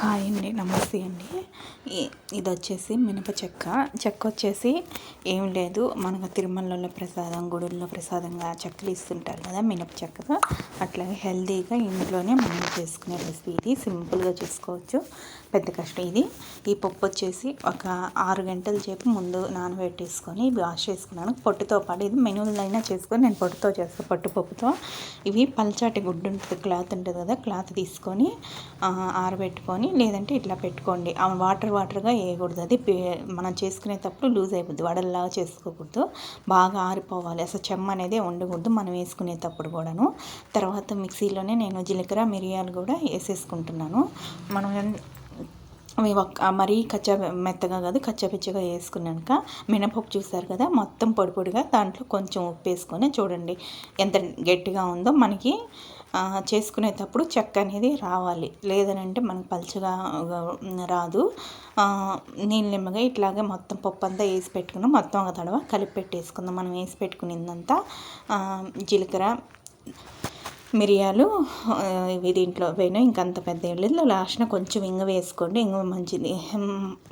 Hi అండి నమస్తే అండి. ఇది వచ్చేసి మినప చెక్క. చెక్క వచ్చేసి ఏం లేదు మనకు తిరుమలలో ప్రసాదం గుడుల్లో ప్రసాదంగా చెక్కలు ఇస్తుంటారు కదా మినప చెక్కతో అట్లాగే హెల్తీగా ఇంట్లోనే మనం చేసుకునే రెసిపీ ఇది. సింపుల్గా చేసుకోవచ్చు. పెద్ద కష్టం ఇది. ఈ పప్పు వచ్చేసి ఒక ఆరు గంటల చేపు ముందు నానబెట్టేసుకొని వాష్ చేసుకున్నాను. పొట్టుతో పాటు ఇది మెనూలైనా చేసుకొని నేను పొట్టుతో చేస్తాను పట్టుపప్పుతో ఇవి పల్చాటి గుడ్డు ఉంటుంది క్లాత్ ఉంటుంది కదా క్లాత్ తీసుకొని ఆరబెట్టుకొని ఆరబెట్టుకొని లేదంటే ఇట్లా పెట్టుకోండి. ఆ వాటర్ వాటర్గా వేయకూడదు. అది పే- మనం చేసుకునేటప్పుడు లూజ్ అయిపోద్ది. వడల్లాగా చేసుకోకూడదు. బాగా ఆరిపోవాలి. అసలు చెమ్మ అనేది ఉండకూడదు. మనం వేసుకునేటప్పుడు కూడాను. తర్వాత మిక్సీలోనే నేను జీలకర్ర మిరియాలు కూడా వేసేసుకుంటున్నాను. మనం అవి ఒక్క మరీ కచ్చా మెత్తగా కాదు కచ్చాపిచ్చగా వేసుకున్నాక మినపప్పు చూసారు కదా? మొత్తం పొడి పొడిగా దాంట్లో కొంచెం ఉప్పు వేసుకొని చూడండి. ఎంత గట్టిగా ఉందో. మనకి చేసుకునేటప్పుడు చెక్క అనేది రావాలి. లేదనంటే మనకు పలుచగా రాదు. ఆ, నీళ్ళు నిమ్మగా ఇట్లాగే మొత్తం పప్పు అంతా వేసి పెట్టుకున్నాం. మొత్తం ఒక తడవ కలిపి పెట్టేసుకుందాం. మనం వేసి పెట్టుకునిందంతా జీలకర్ర మిరియాలు ఇవి దీంట్లో పోయినా ఇంకంత పెద్ద ఏం లేదు. లాస్ట్న కొంచెం ఇంగ వేసుకోండి. ఇంగ మంచిది.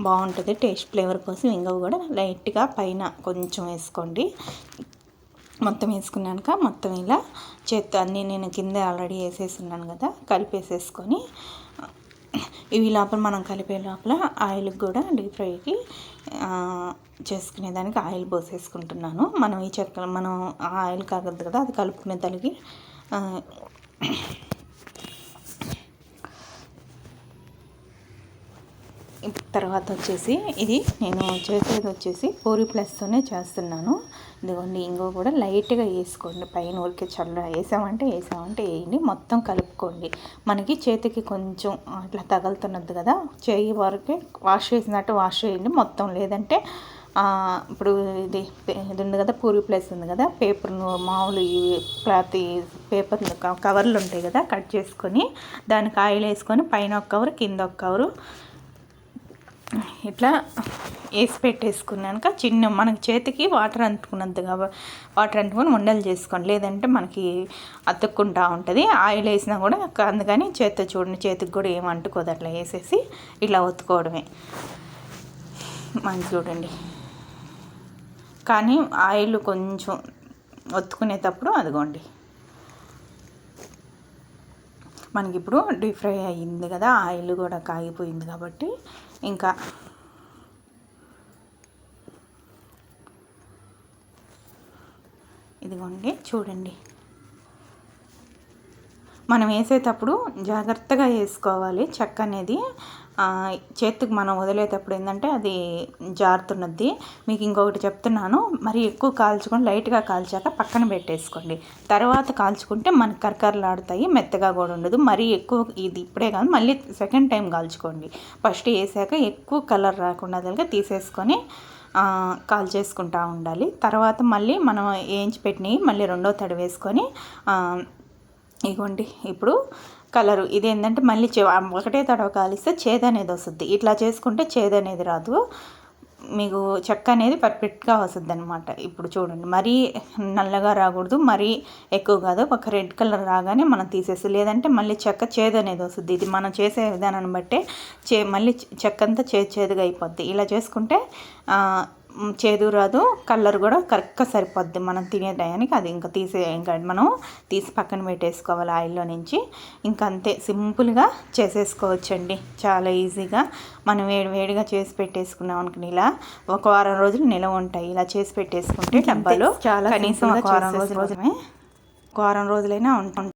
బాగుంటుంది. టేస్ట్ ఫ్లేవర్ కోసం ఇంగ కూడా లైట్గా పైన కొంచెం వేసుకోండి. మొత్తం వేసుకున్నాక మొత్తం ఇలా చేత్తో అన్నీ నేను కింద ఆల్రెడీ వేసేసున్నాను కదా కలిపేసేసుకొని ఇవి లోపల మనం కలిపే లోపల ఆయిల్ కూడా డీప్ ఫ్రైకి చేసుకునేదానికి ఆయిల్ పోసేసుకుంటున్నాను. మనం ఈ చెక్క మనం ఆయిల్ కాగద్దు కదా అది కలుపుకునే తలిగి తర్వాత వచ్చేసి ఇది నేను చేసేది వచ్చేసి పూరి ప్లస్తోనే చేస్తున్నాను. ఇదిగోండి ఇంగో కూడా లైట్గా వేసుకోండి. పైన ఊరికే చల్ల వేసామంటే వేసామంటే వేయండి. మొత్తం కలుపుకోండి. మనకి చేతికి కొంచెం అట్లా తగులుతున్నది కదా చేయి వరకే వాష్ చేసినట్టు వాష్ చేయండి. మొత్తం లేదంటే ఇప్పుడు ఇది ఇది ఉంది కదా పూరి ప్లేస్ ఉంది కదా పేపర్ మామూలు క్లాత్ ఈ పేపర్ కవర్లు ఉంటాయి కదా కట్ చేసుకొని దానికి ఆయిల్ వేసుకొని పైన ఒక కవర్ కింద ఒక కవరు ఇట్లా వేసి పెట్టేసుకున్నాక చిన్న మనకి చేతికి వాటర్ అంటుకున్నంతగా వాటర్ అంటుకొని ఉండలు చేసుకోండి. లేదంటే మనకి అతుక్కుంటా ఉంటుంది. ఆయిల్ వేసినా కూడా అందుకని చేతితో చూడండి చేతికి కూడా ఏం అంటుకోదు. అట్లా వేసేసి ఇలా ఒత్తుకోవడమే. మంచి చూడండి. కానీ ఆయిల్ కొంచెం ఒత్తుకునేటప్పుడు అదిగోండి. మనకి ఇప్పుడు డీప్ ఫ్రై అయ్యింది కదా ఆయిల్ కూడా కాగిపోయింది కాబట్టి ఇంకా ఇదిగోండి చూడండి. మనం వేసేటప్పుడు జాగ్రత్తగా వేసుకోవాలి. చెక్క అనేది చేతికి మనం వదిలేటప్పుడు ఏంటంటే అది జారుతున్నది. మీకు ఇంకొకటి చెప్తున్నాను మరి ఎక్కువ కాల్చుకొని లైట్గా కాల్చాక పక్కన పెట్టేసుకోండి. తర్వాత కాల్చుకుంటే మనకి కరకరలాడుతాయి మెత్తగా కూడా ఉండదు. మరీ ఎక్కువ ఇది ఇప్పుడే కాదు మళ్ళీ సెకండ్ టైం కాల్చుకోండి. ఫస్ట్ వేసాక ఎక్కువ కలర్ రాకుండా తీసేసుకొని కాల్ చేసుకుంటా ఉండాలి. తర్వాత మళ్ళీ మనం వేయించి పెట్టినవి మళ్ళీ రెండో తడి వేసుకొని ఇగోండి ఇప్పుడు కలరు. ఇది ఏంటంటే మళ్ళీ చే ఒకటే తడవ కాలిస్తే చేదు అనేది వస్తుంది. ఇట్లా చేసుకుంటే చేదు అనేది రాదు. మీకు చెక్క అనేది పర్ఫెక్ట్గా వస్తుంది అనమాట ఇప్పుడు చూడండి మరీ నల్లగా రాకూడదు మరీ ఎక్కువ కాదు. ఒక రెడ్ కలర్ రాగానే మనం తీసేసి లేదంటే మళ్ళీ చెక్క చేదు అనేది వస్తుంది. ఇది మనం చేసే విధానాన్ని బట్టే చే మళ్ళీ చెక్క అంతా చేదు చేదుగా అయిపోద్ది. ఇలా చేసుకుంటే చేదు రాదు. కలర్ కూడా కరెక్ట్గా సరిపోద్ది. మనం తినే టయానికి అది ఇంకా తీసే ఇంకా మనం తీసి పక్కన పెట్టేసుకోవాలి ఆయిల్లో నుంచి. ఇంకా అంతే. సింపుల్గా చేసేసుకోవచ్చండి. చాలా ఈజీగా. మనం వేడి వేడిగా చేసి పెట్టేసుకున్నాం అనుకుని ఇలా ఒక వారం రోజులు నిలవ ఉంటాయి. ఇలా చేసి పెట్టేసుకుంటే డబ్బాలో చాలా కనీసం ఒక వారం రోజులు రోజులే ఒక వారం రోజులైనా ఉంటుంది